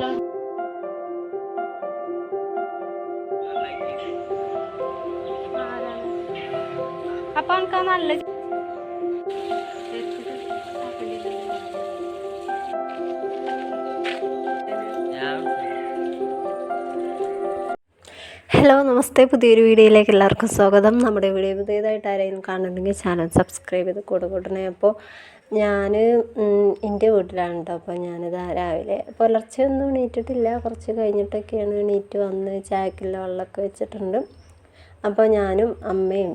എടുക്കലോ അപ്പൊ നല്ല ഹലോ നമസ്തേ. പുതിയൊരു വീഡിയോയിലേക്ക് എല്ലാവർക്കും സ്വാഗതം. നമ്മുടെ വീഡിയോ പുതിയതായിട്ട് ആരെങ്കിലും കാണുന്നുണ്ടെങ്കിൽ ചാനൽ സബ്സ്ക്രൈബ് ചെയ്ത് കൂടെ കൂട്ടണേ അപ്പോൾ ഞാൻ എന്റെ വീട്ടിലാണ് കേട്ടോ അപ്പോൾ ഞാനിതാ രാവിലെ പുലർച്ചെ ഒന്നും എണീറ്റിട്ടില്ല. കുറച്ച് കഴിഞ്ഞിട്ടൊക്കെയാണ് എണീറ്റ് വന്ന് ചായക്കുള്ള വെള്ളമൊക്കെ വെച്ചിട്ടുണ്ട്. അപ്പോൾ ഞാനും അമ്മയും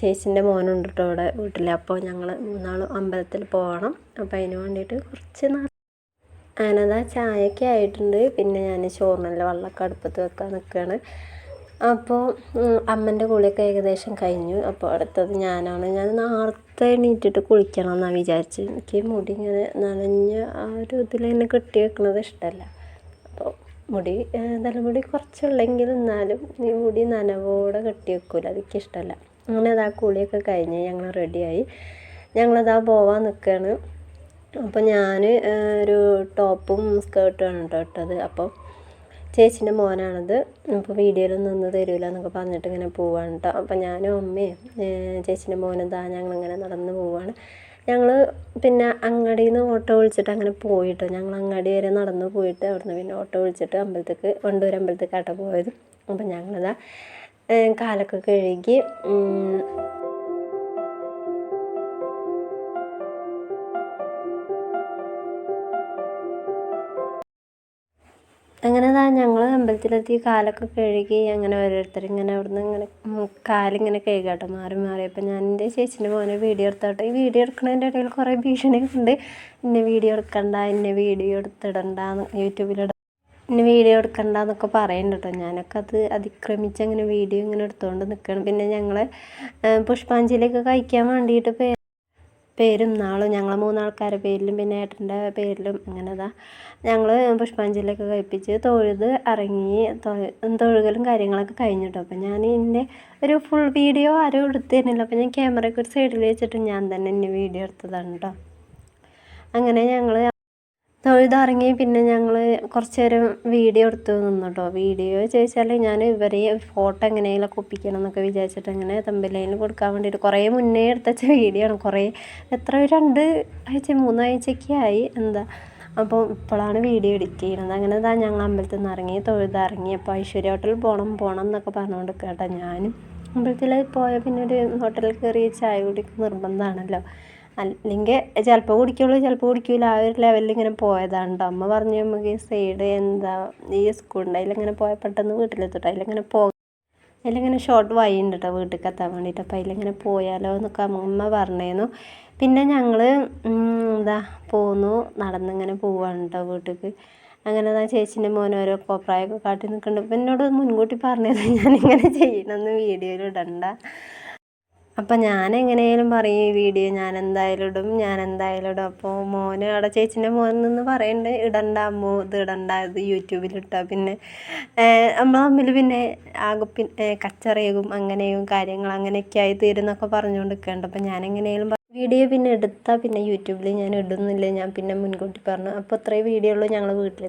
ചേച്ചിന്റെ മോനുണ്ട് കേട്ടോ ഇവിടെ വീട്ടിൽ അപ്പോൾ ഞങ്ങൾ മൂന്നാളും അമ്പലത്തിൽ പോകണം അപ്പോൾ അതിന് വേണ്ടിയിട്ട് കുറച്ച് നാ ചായയൊക്കെ ആയിട്ടുണ്ട്. പിന്നെ ഞാൻ ചോറിനുള്ള വെള്ളമൊക്കെ അടുപ്പത്ത് വെക്കാൻ നിൽക്കുകയാണ് അപ്പോൾ അമ്മന്റെ കുളിയൊക്കെ ഏകദേശം കഴിഞ്ഞു. അപ്പോൾ അടുത്തത് ഞാനാണ്. ഞാൻ നേരത്തെ എണീറ്റിട്ട് കുളിക്കണം എന്നാണ് വിചാരിച്ചത്. എനിക്ക് മുടി ഇങ്ങനെ നനഞ്ഞ ആ ഒരു ഇതിൽ തന്നെ കെട്ടി വെക്കുന്നത് ഇഷ്ടമല്ല അപ്പോൾ മുടി തലമുടി കുറച്ചുള്ളെങ്കിൽ എന്നാലും ഈ മുടി നനവോടെ കെട്ടി വെക്കില്ല അതൊക്കെ ഇഷ്ടമല്ല അങ്ങനെ അതാ കുളിയൊക്കെ കഴിഞ്ഞ് ഞങ്ങൾ റെഡിയായി. ഞങ്ങളതാ പോവാൻ നിൽക്കുകയാണ് അപ്പോൾ ഞാൻ ഒരു ടോപ്പും സ്കേർട്ടുമാണ് കേട്ടോ ഇട്ടത്. അപ്പോൾ ചേച്ചീന്റെ മോനാണത്. അപ്പോൾ വീഡിയോയിൽ നിന്ന് തരില്ല എന്നൊക്കെ പറഞ്ഞിട്ട് ഇങ്ങനെ പോവാണ് കേട്ടോ അപ്പോൾ ഞാനും അമ്മയും ചേച്ചീന്റെ മോനും താ ഞങ്ങളിങ്ങനെ നടന്ന് പോവാണ്. ഞങ്ങൾ പിന്നെ അങ്ങാടിയിൽ നിന്ന് ഓട്ടോ വിളിച്ചിട്ട് അങ്ങനെ പോയിട്ട്. ഞങ്ങൾ അങ്ങാടി വരെ നടന്ന് പോയിട്ട് അവിടുന്ന് പിന്നെ ഓട്ടോ വിളിച്ചിട്ട് അമ്പലത്തേക്ക് വണ്ടൂർ അമ്പലത്തേക്കാട്ടോ പോയത്. അപ്പോൾ ഞങ്ങളിതാ കാലൊക്കെ കഴുകി അങ്ങനെ താ ഞങ്ങൾ അമ്പലത്തിലെത്തി കാലൊക്കെ കഴുകി അങ്ങനെ ഓരോരുത്തർ ഇങ്ങനെ അവിടുന്ന് ഇങ്ങനെ കാലിങ്ങനെ കഴുകാട്ടോ. മാറി മാറി. അപ്പം ഞാൻ എന്റെ ചേച്ചീന്റെ മോനെ വീഡിയോ എടുത്തോട്ടെ. ഈ വീഡിയോ എടുക്കുന്നതിന്റെ ഇടയിൽ കുറേ ഭീഷണിയൊക്കെ ഉണ്ട് ഇന്നെ വീഡിയോ എടുക്കണ്ട ഇന്നെ വീഡിയോ എടുത്തിടണ്ട യൂട്യൂബിലിട ഇന്നെ വീഡിയോ എടുക്കണ്ട എന്നൊക്കെ പറയുന്നുണ്ട് കേട്ടോ ഞാനൊക്കെ അത് അതിക്രമിച്ച് അങ്ങനെ വീഡിയോ ഇങ്ങനെ എടുത്തുകൊണ്ട് നിൽക്കണം പിന്നെ ഞങ്ങൾ പുഷ്പാഞ്ജലിയൊക്കെ കഴിക്കാൻ വേണ്ടിയിട്ട് പേരും നാളും ഞങ്ങൾ മൂന്നാൾക്കാരുടെ പേരിലും പിന്നെ ഏട്ടന്റെ പേരിലും അങ്ങനെതാ ഞങ്ങൾ പുഷ്പാഞ്ജലിയൊക്കെ കഴിപ്പിച്ച് തൊഴുത് ഇറങ്ങി തൊഴുകലും കാര്യങ്ങളൊക്കെ കഴിഞ്ഞിട്ടു. അപ്പം ഞാൻ എന്റെ ഒരു ഫുൾ വീഡിയോ ആരും എടുത്തു തരുന്നില്ല അപ്പം ഞാൻ ക്യാമറയ്ക്ക് ഒരു സൈഡിൽ വെച്ചിട്ട് ഞാൻ തന്നെ എന്റെ വീഡിയോ എടുത്തതാണ് കേട്ടോ അങ്ങനെ ഞങ്ങൾ തൊഴുതിറങ്ങി പിന്നെ ഞങ്ങൾ കുറച്ച് നേരം വീഡിയോ എടുത്ത് നിന്നു കേട്ടോ വീഡിയോ ചോദിച്ചാൽ ഞാൻ ഇവരെ ഫോട്ടോ എങ്ങനെയെങ്കിലും ഒപ്പിക്കണം എന്നൊക്കെ വിചാരിച്ചിട്ട് അങ്ങനെ ലൈൻ കൊടുക്കാൻ വേണ്ടിയിട്ട് കുറേ മുന്നേ എടുത്തച്ച വീഡിയോ ആണ് കുറേ എത്ര രണ്ട് ആഴ്ച മൂന്നാഴ്ചയൊക്കെ ആയി. എന്താ അപ്പോൾ ഇപ്പോഴാണ് വീഡിയോ എഡിറ്റ് ചെയ്യുന്നത് അങ്ങനെ ഇതാ ഞങ്ങൾ അമ്പലത്തിൽ നിന്ന് ഇറങ്ങി തൊഴുതിറങ്ങി അപ്പോൾ ഐശ്വര്യ ഹോട്ടലിൽ പോകണം പോകണം എന്നൊക്കെ പറഞ്ഞുകൊണ്ട് കേട്ടോ ഞാനും. അമ്പലത്തിൽ പോയ പിന്നെ ഒരു ഹോട്ടലിൽ കയറി ചായ കുടിക്ക് നിർബന്ധമാണല്ലോ അല്ലെങ്കിൽ ചിലപ്പോൾ കുടിക്കുള്ളൂ ചിലപ്പോൾ കുടിക്കില്ല ആ ഒരു ലെവലിൽ ഇങ്ങനെ പോയതാണ് അമ്മ പറഞ്ഞു നമുക്ക് സൈഡ് എന്താ ഈ സ്കൂളിന്റെ അതിലിങ്ങനെ പോയാൽ പെട്ടെന്ന് വീട്ടിലെത്തിട്ടോ. അതിലിങ്ങനെ പോ അതിലിങ്ങനെ ഷോർട്ട് വൈ ഉണ്ട് കേട്ടോ വീട്ടിലേക്ക് എത്താൻ വേണ്ടിയിട്ട്. അപ്പോൾ അതിലിങ്ങനെ പോയാലോ എന്നൊക്കെ അമ്മ പറഞ്ഞിരുന്നു പിന്നെ ഞങ്ങൾ എന്താ പോന്നു. നടന്നിങ്ങനെ പോവാണ് കേട്ടോ വീട്ടിലേക്ക്. അങ്ങനെ ആ ചേച്ചീന്റെ മോൻ ഓരോ കോപ്രായൊക്കെ കാട്ടി നിൽക്കുന്നുണ്ട്. അപ്പം എന്നോട് മുൻകൂട്ടി പറഞ്ഞത് ഞാനിങ്ങനെ ചെയ്യണമെന്ന് വീഡിയോയിൽ ഇടണ്ട. അപ്പം ഞാൻ എങ്ങനെയും പറയും ഈ വീഡിയോ ഞാൻ എന്തായാലും ഇടും ഞാൻ എന്തായാലും ഇടും. അപ്പോൾ മോന് അവിടെ ചേച്ചീന്റെ മോൻ നിന്ന് പറയുന്നുണ്ട് ഇടണ്ട അമ്മോ ഇത് ഇടണ്ട ഇത് യൂട്യൂബിൽ ഇട്ടാൽ പിന്നെ. നമ്മൾ തമ്മിൽ പിന്നെ ആകെ പിന്നെ കച്ചറയും അങ്ങനെയും കാര്യങ്ങൾ അങ്ങനെയൊക്കെ ആയി തീരുന്നൊക്കെ പറഞ്ഞുകൊണ്ട് നിൽക്കുന്നുണ്ട് അപ്പം ഞാൻ എങ്ങനെയാലും വീഡിയോ പിന്നെ എടുത്താൽ പിന്നെ യൂട്യൂബിൽ ഞാൻ ഇടുന്നില്ല ഞാൻ പിന്നെ മുൻകൂട്ടി പറഞ്ഞു. അപ്പോൾ ഇത്രയും വീഡിയോ ഉള്ളൂ ഞങ്ങൾ വീട്ടിൽ